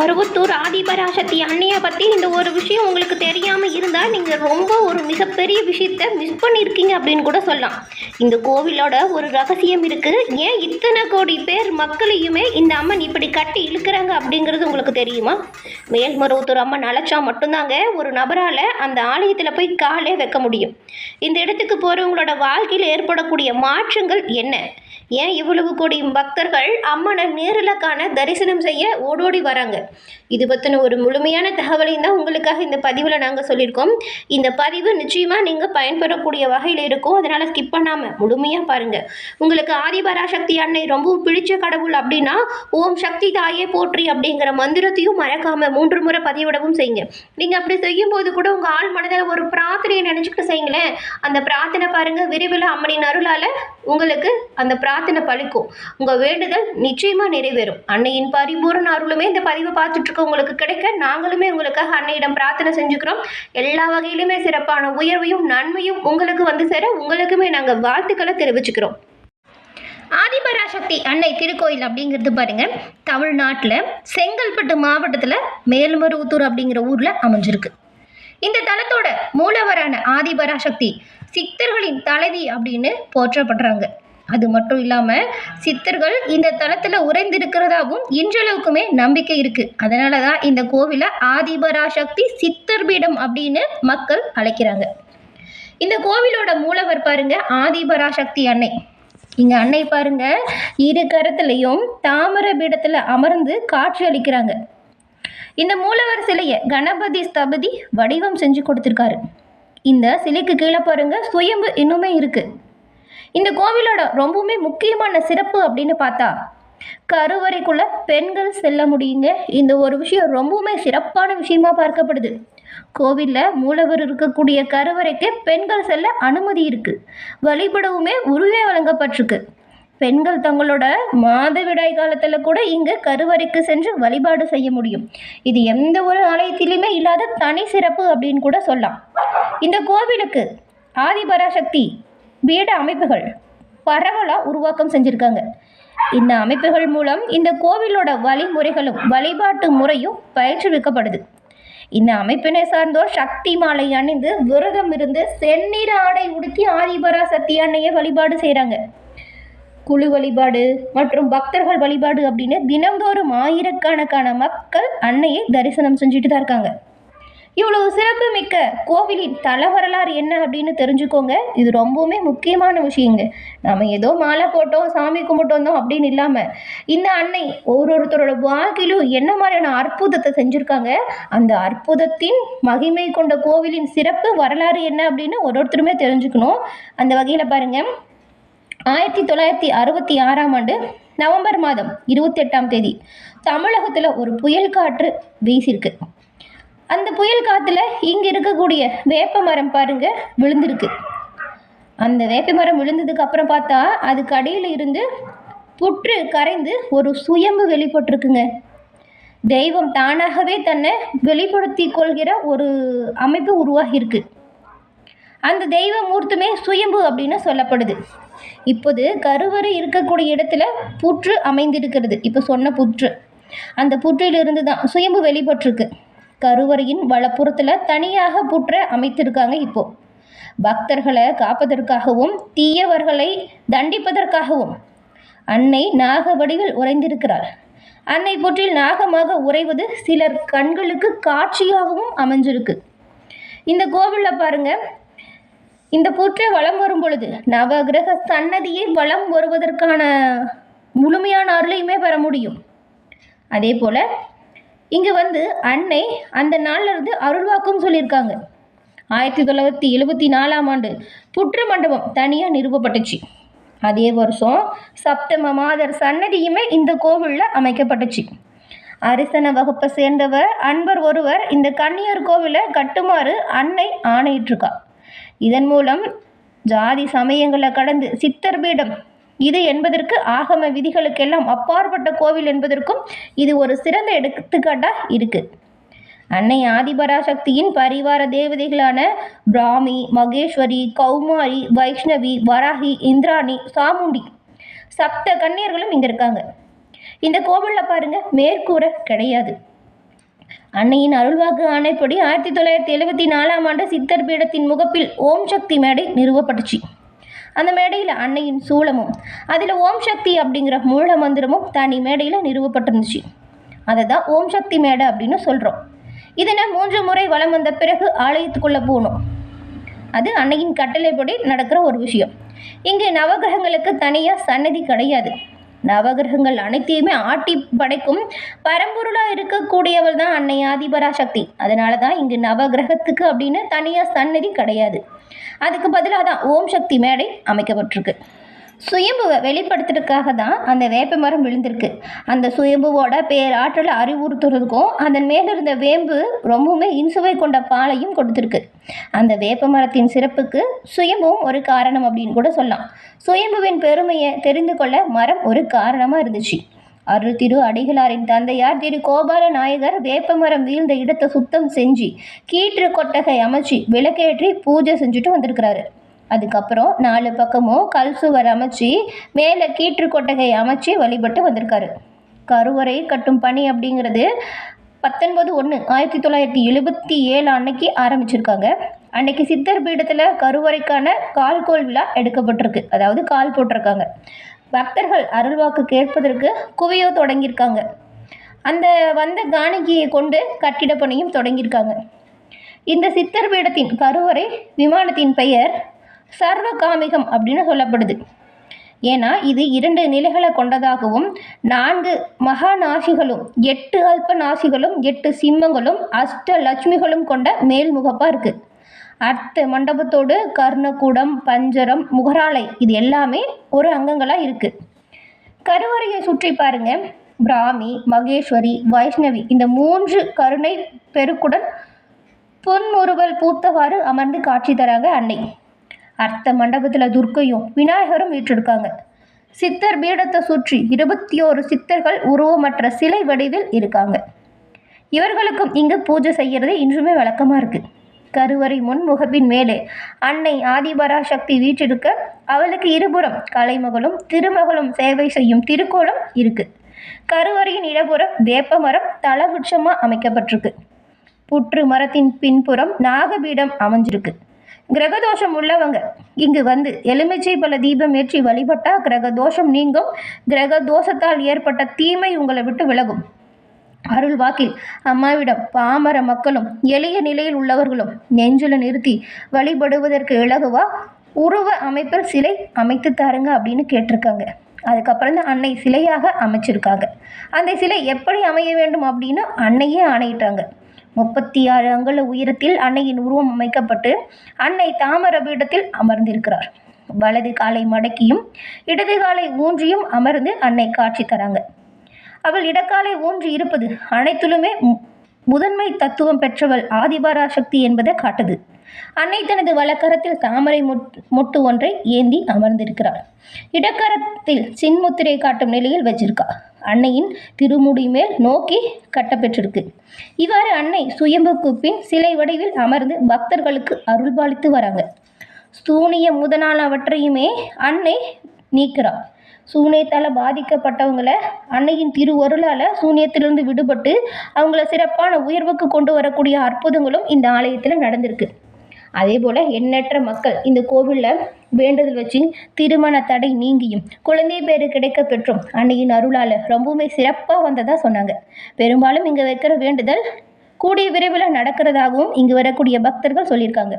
பருவத்தூர் ஆதிபராசக்தி அன்னையை பற்றி இந்த ஒரு விஷயம் உங்களுக்கு தெரியாமல் இருந்தால் நீங்கள் ரொம்ப ஒரு மிகப்பெரிய விஷயத்த மிஸ் பண்ணியிருக்கீங்க அப்படின்னு கூட சொல்லலாம். இந்த கோவிலோட ஒரு ரகசியம் இருக்குது ஏன் இத்தனை கோடி பேர் மக்களையுமே இந்த அம்மன் இப்படி கட்டி இழுக்கிறாங்க அப்படிங்கிறது உங்களுக்கு தெரியுமா? மேல்மருவத்தூர் அம்மன் அழைச்சா மட்டும்தாங்க ஒரு நபரால் அந்த ஆலயத்தில் போய் காலே வைக்க முடியும். இந்த இடத்துக்கு போகிறவங்களோட வாழ்க்கையில் ஏற்படக்கூடிய மாற்றங்கள் என்ன? ஏன் இவ்வளவு கோடி பக்தர்கள் அம்மனை நேரில் காண தரிசனம் செய்ய ஓடோடி வராங்க? இது பற்றின ஒரு முழுமையான தகவலையும் தான் உங்களுக்காக இந்த பதிவில் நாங்கள் சொல்லியிருக்கோம். இந்த பதிவு நிச்சயமாக நீங்கள் பயன்பெறக்கூடிய வகையில் இருக்கும். அதனால் ஸ்கிப் பண்ணாமல் முழுமையாக பாருங்கள் உங்களுக்கு ஆதிபராசக்தி அன்னை ரொம்பவும் பிடிச்ச கடவுள் அப்படின்னா ஓம் சக்தி தாயே போற்றி அப்படிங்கிற மந்திரத்தையும் மறக்காமல் மூன்று முறை பதிவிடவும் செய்யுங்க. நீங்கள் அப்படி செய்யும்போது கூட உங்கள் ஆள் மனதில் ஒரு பிரார்த்தனையை நினச்சிக்கிட்டு செய்யுங்களேன். அந்த பிரார்த்தனை பாருங்கள் விரைவில் அம்மனின் அருளால் உங்களுக்கு அந்த பிரார்த்தனை பழிக்கும் உங்கள் வேண்டுதல் நிச்சயமாக நிறைவேறும். அன்னையின் பரிபூரண அருளுமே இந்த பதிவை பார்த்துட்ருக்கோம் இருக்க உங்களுக்கு கிடைக்க நாங்களுமே உங்களுக்காக அன்னையிடம் பிரார்த்தனை செஞ்சுக்கிறோம். எல்லா வகையிலுமே சிறப்பான உயர்வையும் நன்மையும் உங்களுக்கு வந்து சேர உங்களுக்குமே நாங்கள் வாழ்த்துக்களை தெரிவிச்சுக்கிறோம். ஆதிபராசக்தி அன்னை திருக்கோயில் அப்படிங்கிறது பாருங்க தமிழ்நாட்டில் செங்கல்பட்டு மாவட்டத்தில் மேல்மருவத்தூர் அப்படிங்கிற ஊரில் அமைஞ்சிருக்கு. இந்த தலத்தோட மூலவரான ஆதிபராசக்தி சித்தர்களின் தலைவி அப்படின்னு போற்றப்படுறாங்க. அது மட்டும் இல்லாமல் சித்தர்கள் இந்த தலத்தில் உறைந்திருக்கிறதாவும் இன்றளவுக்குமே நம்பிக்கை இருக்குது அதனால தான் இந்த கோவிலை ஆதிபராசக்தி சித்தர் பீடம் அப்படின்னு மக்கள் அழைக்கிறாங்க. இந்த கோவிலோட மூலவர் பாருங்க ஆதிபராசக்தி அன்னை. இங்க அன்னை பாருங்க இரு கரத்துலையும் தாமர பீடத்துல அமர்ந்து காட்சி அளிக்கிறாங்க. இந்த மூலவர் சிலையை கணபதி ஸ்தபதி வடிவம் செஞ்சு கொடுத்துருக்காரு. இந்த சிலைக்கு கீழே பாருங்க சுயம்பு இன்னுமே இருக்கு. இந்த கோவிலோட ரொம்பவுமே முக்கியமான சிறப்பு அப்படின்னு பார்த்தா கருவறைக்குள்ள பெண்கள் செல்ல முடியுங்க. இந்த ஒரு விஷயம் ரொம்பவுமே சிறப்பான விஷயமா பார்க்கப்படுது. கோவிலில் மூலவர் இருக்கக்கூடிய கருவறைக்கு பெண்கள் செல்ல அனுமதி இருக்கு. வழிபடவுமே உரிமை வழங்கப்பட்டிருக்கு. பெண்கள் தங்களோட மாதவிடாய் காலத்தில் கூட இங்கே கருவறைக்கு சென்று வழிபாடு செய்ய முடியும். இது எந்த ஒரு ஆலயத்திலையுமே இல்லாத தனி சிறப்பு அப்படின்னு கூட சொல்லலாம். இந்த கோவிலுக்கு ஆதிபராசக்தி வீட அமைப்புகள் பரவலாக உருவாக்கம் செஞ்சுருக்காங்க. இந்த அமைப்புகள் மூலம் இந்த கோவிலோட வழிமுறைகளும் வழிபாட்டு முறையும் பயிற்றுவிக்கப்படுது. இந்த அமைப்பினை சார்ந்தோர் சக்தி மாலை அணிந்து விரதம் இருந்து செந்நிற ஆடை உடுத்தி ஆதிபரா சக்தி அன்னையை வழிபாடு செய்கிறாங்க குழு வழிபாடு மற்றும் பக்தர்கள் வழிபாடு அப்படின்னு தினந்தோறும் ஆயிரக்கணக்கான மக்கள் அன்னையை தரிசனம் செஞ்சுட்டு தான் இருக்காங்க. இவ்வளவு சிறப்பு மிக்க கோவிலின் தல வரலாறு என்ன அப்படின்னு தெரிஞ்சுக்கோங்க. இது ரொம்பவுமே முக்கியமான விஷயங்க. நம்ம ஏதோ மாலை போட்டோம் சாமி கும்பிட்டு வந்தோம் அப்படின்னு இல்லாமல் இந்த அன்னை ஒரு ஒருத்தரோட வாழ்க்கையிலும் என்ன மாதிரியான அற்புதத்தை செஞ்சுருக்காங்க? அந்த அற்புதத்தின் மகிமை கொண்ட கோவிலின் சிறப்பு வரலாறு என்ன அப்படின்னு ஒரு ஒருத்தருமே தெரிஞ்சுக்கணும். அந்த வகையில் பாருங்கள் ஆயிரத்தி தொள்ளாயிரத்தி அறுபத்தி ஆறாம் ஆண்டு நவம்பர் மாதம் இருபத்தெட்டாம் தேதி தமிழகத்தில் ஒரு புயல் காற்று வீசியிருக்கு. அந்த புயல் காற்றுல இங்கே இருக்கக்கூடிய வேப்ப மரம் பாருங்க விழுந்திருக்கு. அந்த வேப்ப மரம் விழுந்ததுக்கு அப்புறம் பார்த்தா அதுக்கு அடியில் இருந்து புற்று கரைந்து ஒரு சுயம்பு வெளிப்பட்டிருக்குங்க. தெய்வம் தானாகவே தன்னை வெளிப்படுத்தி கொள்கிற ஒரு அமைப்பு உருவாகி இருக்கு அந்த தெய்வ மூர்த்தமே சுயம்பு அப்படின்னு சொல்லப்படுது. இப்போது கருவறை இருக்கக்கூடிய இடத்துல புற்று அமைந்திருக்கிறது. இப்போ சொன்ன புற்று. அந்த புற்றிலிருந்து தான் சுயம்பு வெளிப்பட்டிருக்கு. கருவறையின் வலப்புறத்தில் தனியாக புற்றை அமைத்திருக்காங்க இப்போ. பக்தர்களை காப்பதற்காகவும் தீயவர்களை தண்டிப்பதற்காகவும் அன்னை நாக வடிவில் உறைந்திருக்கிறாள். அன்னை புற்றில் நாகமாக உறைவது சிலர் கண்களுக்கு காட்சியாகவும் அமைஞ்சிருக்கு. இந்த கோவிலில் பாருங்க. இந்த புற்றை வலம் வரும் பொழுது நவகிரக சன்னதியை வலம் வருவதற்கான முழுமையான அருளையுமே பெற முடியும். அதே போல் இங்கே வந்து அன்னை அந்த நாளில் இருந்து அருள்வாக்கும் சொல்லியிருக்காங்க. ஆயிரத்தி தொள்ளாயிரத்தி எழுபத்தி நாலாம் ஆண்டு புற்று மண்டபம் தனியாக நிறுவப்பட்டுச்சு அதே வருஷம் சப்தம மாதர் சன்னதியுமே இந்த கோவிலில் அமைக்கப்பட்டுச்சு. அரிசன வகுப்பை சேர்ந்தவர் அன்பர் ஒருவர் இந்த கன்னியார் கோவிலை கட்டுமாறு அன்னை ஆணையிட்டிருக்கா. இதன் மூலம் ஜாதி சமயங்களை கடந்து சித்தர் பீடம் இது என்பதற்கு ஆகம விதிகளுக்கெல்லாம் அப்பாற்பட்ட கோவில் என்பதற்கும் இது ஒரு சிறந்த எடுத்துக்காட்டாக இருக்குது அன்னை ஆதிபராசக்தியின் பரிவார தேவதைகளான பிராமி மகேஸ்வரி கௌமாரி வைஷ்ணவி வராகி இந்திராணி சாமுண்டி சப்த கன்னியர்களும் இங்கே இருக்காங்க. இந்த கோவிலில் பாருங்கள் மேற்கூரை கிடையாது. அன்னையின் அருள்வாக்கு ஆணைப்படி ஆயிரத்தி தொள்ளாயிரத்தி எழுபத்தி நாலாம் ஆண்டு சித்தர் பீடத்தின் முகப்பில் ஓம் சக்தி மேடை நிறுவப்பட்டுச்சு. அந்த மேடையில் அன்னையின் சூலமும் அதில் ஓம் சக்தி அப்படிங்கிற மூல மந்திரமும் தனி மேடையில் நிறுவப்பட்டிருந்துச்சு. அதை தான் ஓம் சக்தி மேடை அப்படின்னு சொல்கிறோம் இதனை மூன்று முறை வலம் வந்த பிறகு ஆலயத்துக்குள்ளே போகணும் அது அன்னையின் கட்டளைப்படி நடக்கிற ஒரு விஷயம். இங்கே நவகிரகங்களுக்கு தனியாக சன்னதி கிடையாது. நவகிரகங்கள் அனைத்தையுமே ஆட்டி படைக்கும் பரம்பொருளாக இருக்கக்கூடியவள் தான் அன்னை ஆதிபராசக்தி. அதனால தான் இங்கு நவகிரகத்துக்கு அப்படின்னு தனியாக சன்னதி கிடையாது. அதுக்கு பதிலாக தான் ஓம் சக்தி மேடை அமைக்கப்பட்டிருக்கு. சுயம்புவை வெளிப்படுத்துறதுக்காக தான் அந்த வேப்ப மரம் விழுந்திருக்கு. அந்த சுயம்புவோட பேராற்றலை அறிவுறுத்துறதுக்கும் அதன் மேல இருந்த வேம்பு ரொம்பவுமே இன்சுவை கொண்ட பாலையும் கொடுத்துருக்கு. அந்த வேப்ப மரத்தின் சிறப்புக்கு சுயம்பும் ஒரு காரணம் அப்படின்னு கூட சொல்லலாம். சுயம்புவின் பெருமையை தெரிந்து கொள்ள மரம் ஒரு காரணமாக இருந்துச்சு. அருள் திரு அடிகளாரின் தந்தையார் திரு கோபால நாயகர் வேப்பமரம் வீழ்ந்த இடத்தை சுத்தம் செஞ்சு கீற்று கொட்டகை அமைச்சு விளக்கேற்றி பூஜை செஞ்சுட்டு வந்திருக்கிறாரு. அதுக்கப்புறம் நாலு பக்கமும் கல் சுவர் அமைச்சு மேலே கீற்று கொட்டகை அமைச்சு வழிபட்டு வந்திருக்காரு. கருவறை கட்டும் பணி அப்படிங்கிறது பத்தொன்பது ஒன்று ஆயிரத்தி தொள்ளாயிரத்தி எழுபத்தி ஏழு அன்னைக்கு ஆரம்பிச்சிருக்காங்க. அன்னைக்கு சித்தர் பீடத்தில் கருவறைக்கான கால்கோல் விழா எடுக்கப்பட்டிருக்கு. அதாவது கால் போட்டிருக்காங்க. பக்தர்கள் அருள்வாக்கு கேட்பதற்கு குவியோ தொடங்கியிருக்காங்க. அந்த வந்த காணிக்கையை கொண்டு கட்டிட பணியும் தொடங்கியிருக்காங்க. இந்த சித்தர் பீடத்தின் கருவறை விமானத்தின் பெயர் சர்வகாமிகம் அப்படின்னு சொல்லப்படுது. ஏன்னா இது இரண்டு நிலைகளை கொண்டதாகவும் நான்கு மகா நாசிகளும் எட்டு அல்ப நாசிகளும் எட்டு சிம்மங்களும் அஷ்ட லட்சுமிகளும் கொண்ட மேல்முகப்பாக இருக்குது அர்த்த மண்டபத்தோடு கர்ணக்கூடம் பஞ்சரம் முகராலை இது எல்லாமே ஒரு அங்கங்களாக இருக்குது கருவறையை சுற்றி பாருங்க. பிராமி மகேஸ்வரி வைஷ்ணவி இந்த மூன்று கருணை பெருக்குடன் பொன்முறுவல் பூத்தவாறு அமர்ந்து காட்சி தராங்க அன்னை. அர்த்த மண்டபத்தில் துர்க்கையும் விநாயகரும் வீற்றிருக்காங்க. சித்தர் பீடத்தை சுற்றி இருபத்தி ஓரு சித்தர்கள் உருவமற்ற சிலை வடிவில் இருக்காங்க. இவர்களுக்கும் இங்கு பூஜை செய்கிறது இன்றுமே வழக்கமாக இருக்குது கருவறை முன்முகப்பின் மேலே அன்னை ஆதிபராசக்தி வீற்றிருக்க அவளுக்கு இருபுறம் கலைமகளும் திருமகளும் சேவை செய்யும் திருக்கோலம் இருக்கு. கருவறையின் இடப்புறம் வேப்பமரம் தலவிருட்சமாக அமைக்கப்பட்டிருக்கு. புற்று மரத்தின் பின்புறம் நாகபீடம் அமைஞ்சிருக்கு. கிரகதோஷம் உள்ளவங்க. இங்கு வந்து எலுமிச்சை பல தீபம் ஏற்றி வழிபட்டா கிரகதோஷம் நீங்கும். கிரகதோஷத்தால் ஏற்பட்ட தீமை உங்களை விட்டு விலகும். அருள் வாக்கில் அம்மாவிடம் பாமர மக்களும் எளிய நிலையில் உள்ளவர்களும் நெஞ்சில நிறுத்தி வழிபடுவதற்கு இலகுவா? உருவ அமைப்பில் சிலை அமைத்து தாருங்க அப்படின்னு கேட்டிருக்காங்க. அதுக்கப்புறம் தான் அன்னை சிலையாக அமைச்சிருக்காங்க. அந்த சிலை எப்படி அமைய வேண்டும் அப்படின்னு அன்னையே ஆணையிட்டாங்க. முப்பத்தி ஆறு அங்குல உயரத்தில் அன்னையின் உருவம் அமைக்கப்பட்டு அன்னை தாமர பீடத்தில் அமர்ந்திருக்கிறார். வலது காலை மடக்கியும் இடது காலை ஊன்றியும் அமர்ந்து அன்னை காட்சி தராங்க. அவள் இடக்காலை ஊன்றி இருப்பது அனைத்திலுமே மு- முதன்மை தத்துவம் பெற்றவள் ஆதிபராசக்தி என்பதை காட்டுது. அன்னை தனது வலக்கரத்தில் தாமரை மொட்- மொட்டு ஒன்றை ஏந்தி அமர்ந்திருக்கிறாள் இடக்கரத்தில் சின்முத்திரை காட்டும் நிலையில் வச்சிருக்கா அன்னையின் திருமுடி மேல் நோக்கி கட்டப்பெற்றிருக்கு. இவ்வாறு அன்னை சுயம்புக்கு பின் சிலை வடிவில் அமர்ந்து பக்தர்களுக்கு அருள்பாலித்து வராங்க. சூனிய முதலானவற்றையுமே அன்னை நீக்கிறார் சூனியத்தால் பாதிக்கப்பட்டவங்கள அன்னையின் திருவருளால் சூனியத்திலிருந்து விடுபட்டு அவங்கள சிறப்பான உயர்வுக்கு கொண்டு வரக்கூடிய அற்புதங்களும் இந்த ஆலயத்தில் நடந்திருக்கு. அதே போல் எண்ணற்ற மக்கள் இந்த கோவிலில் வேண்டுதல் வச்சு திருமண தடை நீங்கியும் குழந்தை பேர் கிடைக்க பெற்றும். அன்னையின் அருளால் ரொம்பவுமே சிறப்பாக வந்ததாக சொன்னாங்க. பெரும்பாலும் இங்கே வைக்கிற வேண்டுதல் கூடிய விரைவில் நடக்கிறதாகவும் இங்கு வரக்கூடிய பக்தர்கள் சொல்லியிருக்காங்க.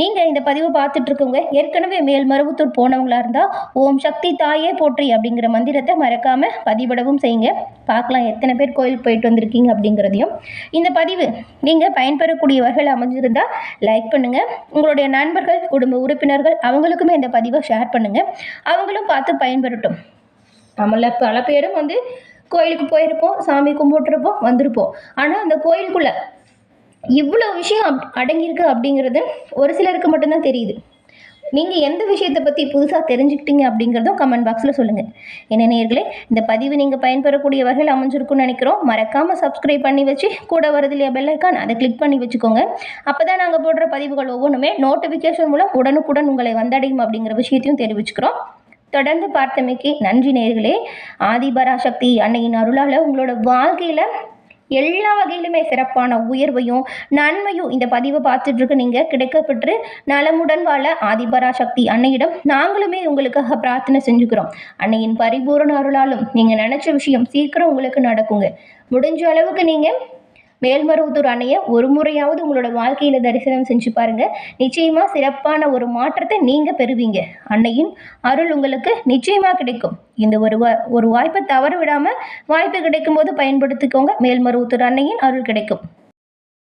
நீங்கள் இந்த பதிவை பார்த்துட்ருக்கோங்க ஏற்கனவே மேல்மருவத்தூர் போனவங்களாக இருந்தால் ஓம் சக்தி தாயே போற்றி அப்படிங்கிற மந்திரத்தை மறக்காமல் பதிவிடவும் செய்யுங்க. பார்க்கலாம் எத்தனை பேர் கோயிலுக்கு போயிட்டு வந்திருக்கீங்க அப்படிங்கிறதையும். இந்த பதிவு நீங்கள் பயன்பெறக்கூடிய வகையில் அமைஞ்சிருந்தால் லைக் பண்ணுங்கள் உங்களுடைய நண்பர்கள் குடும்ப உறுப்பினர்கள் அவங்களுக்குமே இந்த பதிவை ஷேர் பண்ணுங்கள் அவங்களும் பார்த்து பயன்பெறட்டும். நம்மள பல பேரும் வந்து கோயிலுக்கு போயிருப்போம் சாமி கும்பிட்டுருப்போம் வந்திருப்போம். ஆனால் அந்த கோயிலுக்குள்ளே இவ்வளோ விஷயம் அப்- அடங்கியிருக்கு அப்படிங்கிறது ஒரு சிலருக்கு மட்டும்தான் தெரியுது. நீங்கள் எந்த விஷயத்தை பற்றி புதுசாக தெரிஞ்சுக்கிட்டீங்க அப்படிங்கிறதும் கமெண்ட் பாக்ஸில் சொல்லுங்கள் என்ன நேர்களே இந்த பதிவு நீங்கள் பயன்பெறக்கூடிய வகையில் அமைஞ்சிருக்கும்னு நினைக்கிறோம். மறக்காமல் சப்ஸ்கிரைப் பண்ணி வச்சு கூட வரது இல்லையா பெல்லைக்கான் அதை கிளிக் பண்ணி வச்சுக்கோங்க. அப்போ தான் நாங்கள் போடுற பதிவுகள் ஒவ்வொன்றுமே நோட்டிஃபிகேஷன் மூலம் உடனுக்குடன் உங்களை வந்தடையும் அப்படிங்கிற விஷயத்தையும் தெரிவிச்சுக்கிறோம். தொடர்ந்து பார்த்தமைக்கு நன்றி நேர்களே ஆதிபராசக்தி அன்னையின் அருளால் உங்களோட வாழ்க்கையில் எல்லா வகையிலுமே சிறப்பான உயர்வையும் நன்மையும் இந்த பதிவை பார்த்துட்டு இருக்க நீங்கள் கிடைக்கப்பெற்று நலமுடன் வாழ ஆதிபராசக்தி அன்னையிடம் நாங்களுமே உங்களுக்காக பிரார்த்தனை செஞ்சுக்கிறோம். அன்னையின் பரிபூரண அருளாலும் நீங்கள் நினச்ச விஷயம் சீக்கிரம் உங்களுக்கு நடக்குங்க. முடிஞ்ச அளவுக்கு நீங்கள் மேல்மருவத்தூர் அணையை ஒரு முறையாவது உங்களோட வாழ்க்கையில் தரிசனம் செஞ்சு பாருங்க. நிச்சயமாக சிறப்பான ஒரு மாற்றத்தை நீங்கள் பெறுவீங்க. அன்னையின் அருள் உங்களுக்கு நிச்சயமாக கிடைக்கும். இந்த ஒரு வா ஒரு வாய்ப்பை தவற விடாமல் வாய்ப்பு கிடைக்கும் போது பயன்படுத்திக்கோங்க. மேல்மருவத்தூர் அன்னையின் அருள் கிடைக்கும்.